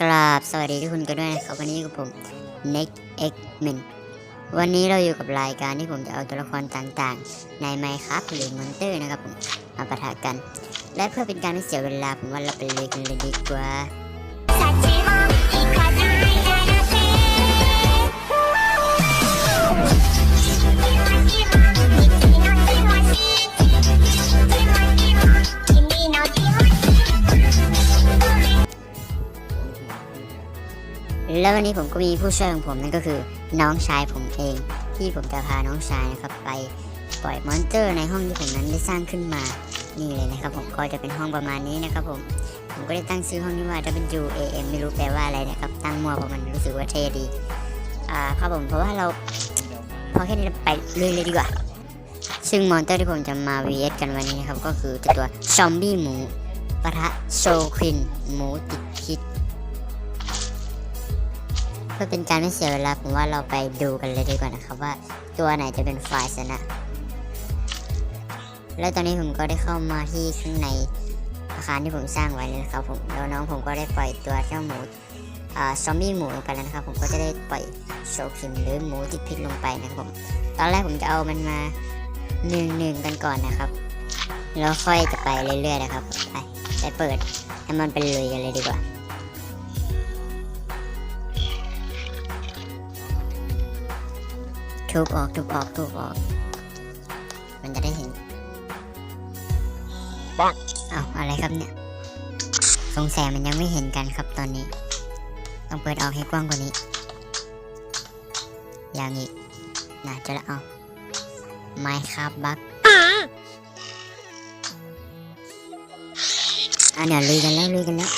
กราบสวัสดีทุกคนกันด้วยนะครับวันนี้กับผม Next X Men วันนี้เราอยู่กับรายการที่ผมจะเอาตัวละครต่างๆ ใน Minecraft หรือ Monster นะครับผมมาปะทะกัน และเพื่อเป็นการไม่เสียเวลาผมว่าเราไปเลยกันเลยดีกว่า วันนี้ผมก็มีผู้ช่วยของผมนั่นก็คือน้องชายผมเอง ที่ผมจะพาน้องชายนะครับไปปล่อยมอนสเตอร์ในห้องที่ผมนั้นได้สร้างขึ้นมา นี่เลยนะครับผมก็จะเป็นห้องประมาณนี้นะครับผม ผมก็ได้ตั้งชื่อห้องนี้ว่า W A M ไม่รู้แปลว่าอะไรนะครับ ตั้งมั่วเพราะมันรู้สึกว่าเท่ดี อ่าครับผมเพราะว่าเราพอแค่นี้เราไปเลยเลยดีกว่า ซึ่งมอนสเตอร์ที่ผมจะมา vs กันวันนี้นะครับก็คือตัวซอมบี้หมูปะทะโซควินหมูติดพิษ พื่อเป็นการไม่เสียเวลาผมว่าเราไปดูกันเลยดีกว่านะครับว่าตัวไหนจะเป็นฝ่ายชนะ แล้วตอนนี้ผมก็ได้เข้ามาที่ข้างในอาคารที่ผมสร้างไว้เลยนะครับผมแล้วน้องผมก็ได้ปล่อยตัวเจ้าหมูอ่าซอมบี้หมูลงไปแล้วนะครับผมก็จะได้ปล่อยโชคิมหรือหมูติดพิษลงไปนะครับผมตอนแรกผมจะเอามันมาหนึ่งหนึ่งกันก่อนนะครับ แล้วค่อยจะไปเรื่อยๆนะครับไปไปเปิดให้มันเป็นเลยกันเลยดีกว่า ทุบออกทุบออกทุบออก มันจะได้เห็นปังอ้าวอะไรครับเนี่ย สงสัยมันยังไม่เห็นกันครับตอนนี้ ต้องเปิดออกให้กว้างกว่านี้อย่างอีกน่าจะละเอาไมครับบักอะเดี๋ยวลุยกันแล้วลุยกันแล้ว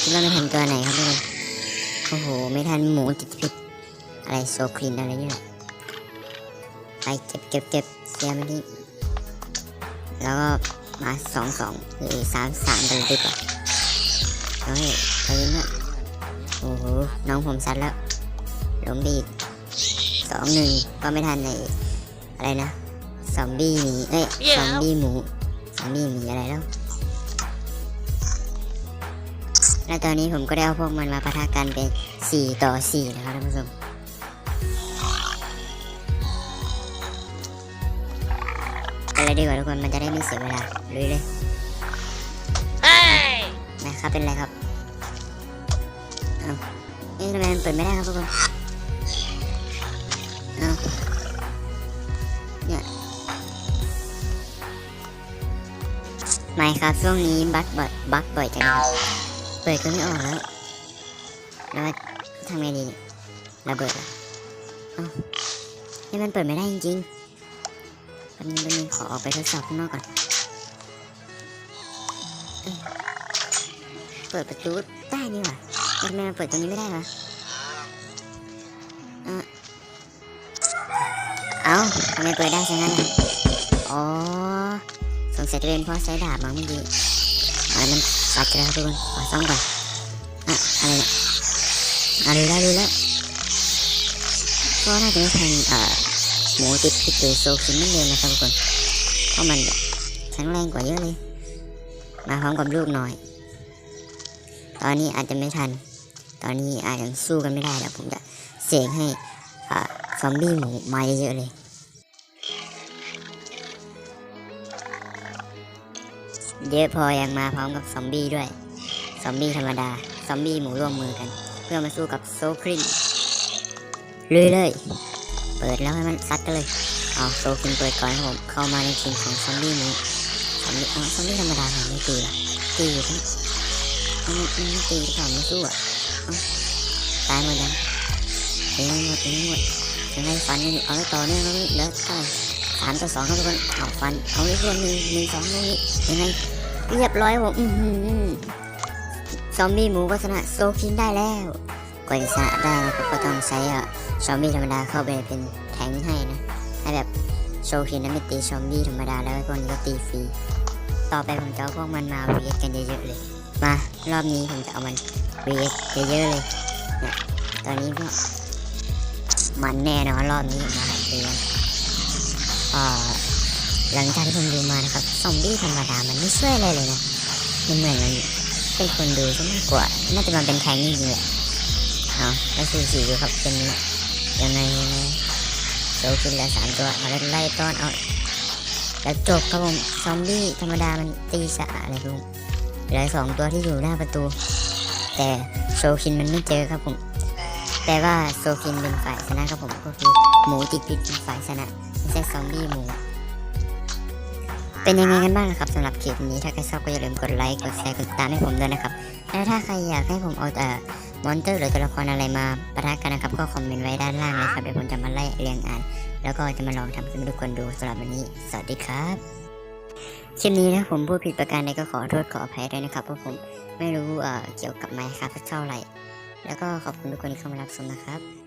คิดว่าไม่ทันตัวไหนครับทุกคนโอ้โห ไม่ทันหมูติดพิษอะไรโซคลีนอะไรนี่แหละ ไปเก็บเก็บเก็บเสียมันนี่แล้วก็มาสองสองหรือสามสามกันเลยดีกว่าเฮ้ยไปเรื่อยโอ้โหน้องผมซัดแล้วล้มไปอีกสองหนึ่งก็ไม่ทันในอะไรนะซอมบี้หมีเอ้ยซอมบี้หมูซอมบี้หมีอะไรแล้วและตอนนี้ผมก็ได้เอาพวกมันมาปะทะกันเป็นสี่ต่อสี่นะครับท่านผู้ชม เลยดีกว่าทุกคนมันจะได้ไม่เสียเวลาลุยเลย Hey! นะครับเป็นไรครับเอาเอ๊ะทำไมมันเปิดไม่ได้ครับทุกคนเอาเนี่ยไม่ครับช่วงนี้บักบ่อยบักบ่อยจังเลยเปิดก็ไม่ออกแล้วแล้วทำไงดีเนี่ยระเบิดเหรอเอ้านี่มันเปิดไม่ได้จริงๆแป๊บนึงแป๊บนึงขอออกไปทดสอบข้างนอกก่อน เปิดประตูได้นี่หว่าทำไมมันเปิดตรงนี้ไม่ได้วะเอ้าทำไมเปิดได้ซะงั้นล่ะอ๋อ สงสัยจะเป็นเพราะใช้ดาบมั้งเมื่อกี้อะไรมันสักแล้วทุกคนขอซ่อมก่อนอะอะไรเนี่ยอะรู้แล้วรู้แล้วก็น่าจะไม่แทงเอ่อ หมูติดพิษหรือโซคินนั่นเองนะครับทุกคนเพราะมันแข็งแรงกว่าเยอะเลย มาพร้อมกับลูกน้อย ตอนนี้อาจจะไม่ทัน ตอนนี้อาจจะสู้กันไม่ได้แล้วผมจะเสกให้ซอมบี้หมูมาเยอะๆเลยเยอะพอยังมาพร้อมกับซอมบี้ด้วย ซอมบี้ธรรมดา ซอมบี้หมูร่วมมือกัน เพื่อมาสู้กับโซครินเลยเลยๆ เปิดแล้วให้มันซัดกันเลยเอาโซคินเปิดก่อนครับผมเข้ามาในทีมของซอมบี้นี้ซอมบี้เอาซอมบี้ธรรมดาทำไม่ตีอะตีอยู่ทั้งมันมันไม่ตีหรือเปล่าไม่สู้อะตายหมดยังเอ้หมดเอ้หมดยังไงฟันกันอยู่เอาแล้วต่อเนื่องแล้วแล้วเท่าไหร่สามต่อสองครับทุกคนเอาฟันเอาอีกคนหนึ่งหนึ่งสองตรงนี้ยังไงเรียบร้อยผมซอมบี้หมูก็ชนะโซคินได้แล้ว กว่าจะชนะได้นะครับก็ต้องใช้อะซอมบี้ธรรมดาเข้าไปเป็นแทงให้นะ ให้แบบโชว์คินนั้นไม่ตีซอมบี้ธรรมดาแล้วไอ้พวกนี้ก็ตีฟรี ต่อไปผมจะเอาพวกมันมาเวียกันเยอะๆเลย มารอบนี้ผมจะเอามันเวียเยอะๆเลยเนี่ยตอนนี้ก็มันแน่นอนรอบนี้มาเรียนหลังจากที่ผมดูมานะครับซอมบี้ธรรมดามันไม่ช่วยอะไรเลยนะมันเหมือนมันเป็นเป็นคนดูซะมากกว่า น่าจะมาเป็นแทงจริงๆแหละ เอาแล้วสูสีดูครับเป็นยังไงยังไงโซกินแล้วสามตัวเอาแล้วไล่ต้อนเอาแล้วจบครับผมซอมบี้ธรรมดามันตีสะอะไรครับผมเหลือสองตัวที่อยู่หน้าประตู แต่โซคินมันไม่เจอครับผมแต่ว่าโซคินเป็นฝ่ายชนะครับผมก็คือหมูติดพิษเป็นฝ่ายชนะไม่ใช่ซอมบี้หมู เป็นยังไงกันบ้างนะครับสำหรับคลิปนี้ถ้าใครชอบก็อย่าลืมกดไลค์กดแชร์กดติดตามให้ผมด้วยนะครับและถ้าใครอยากให้ผมเอาเอ่อมอนเตอร์หรือตัวละครอะไรมาปะทะกันนะครับก็คอมเมนต์ไว้ด้านล่างเลยครับเดี๋ยวผมจะมาไล่เรียงอ่าน แล้วก็จะมาลองทำให้ทุกคนดูสำหรับวันนี้สวัสดีครับคลิปนี้นะผมพูดผิดประการใดก็ขอโทษขออภัยด้วยนะครับเพราะผมไม่รู้เอ่อเกี่ยวกับไมค์ครับเท่าไหร่ แล้วก็ขอบคุณทุกคนที่เข้ามารับชมนะครับ